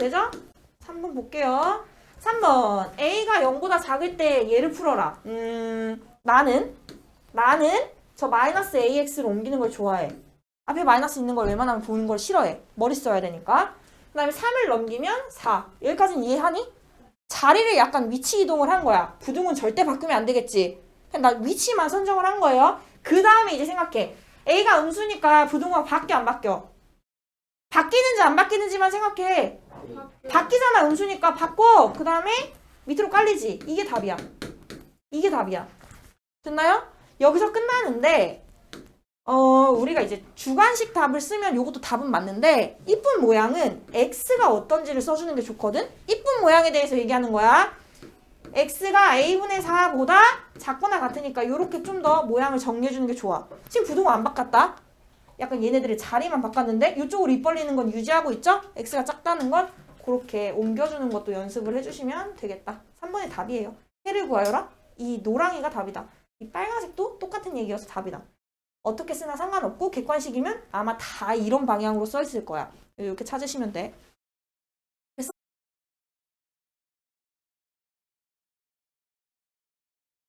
되죠? 3번 볼게요. 3번 a가 0보다 작을 때 얘를 풀어라. 음 나는 나는 저 마이너스 ax를 옮기는 걸 좋아해. 앞에 마이너스 있는 걸 웬만하면 보는 걸 싫어해. 머리 써야 되니까. 그 다음에 3을 넘기면 4. 여기까지는 이해하니? 자리를 약간 위치 이동을 한 거야. 부등은 절대 바꾸면 안 되겠지. 그냥 나 위치만 선정을 한 거예요. 그 다음에 이제 생각해. A가 음수니까 부등호가 바뀌어 안 바뀌어? 바뀌는지 안 바뀌는지만 생각해. 바뀌잖아 음수니까 바꿔. 그 다음에 밑으로 깔리지. 이게 답이야. 이게 답이야. 됐나요? 여기서 끝나는데 어 우리가 이제 주관식 답을 쓰면 요것도 답은 맞는데 이쁜 모양은 x가 어떤지를 써주는 게 좋거든. 이쁜 모양에 대해서 얘기하는 거야. x가 a분의 4보다 작거나 같으니까 요렇게 좀 더 모양을 정리해주는 게 좋아. 지금 부등호 안 바꿨다. 약간 얘네들의 자리만 바꿨는데 이쪽으로 입 벌리는 건 유지하고 있죠? x가 작다는 건 그렇게 옮겨주는 것도 연습을 해주시면 되겠다. 3번이 답이에요. 해를 구하여라. 이 노랑이가 답이다. 이 빨간색도 똑같은 얘기여서 답이다. 어떻게 쓰나 상관없고 객관식이면 아마 다 이런 방향으로 써 있을 거야. 이렇게 찾으시면 돼.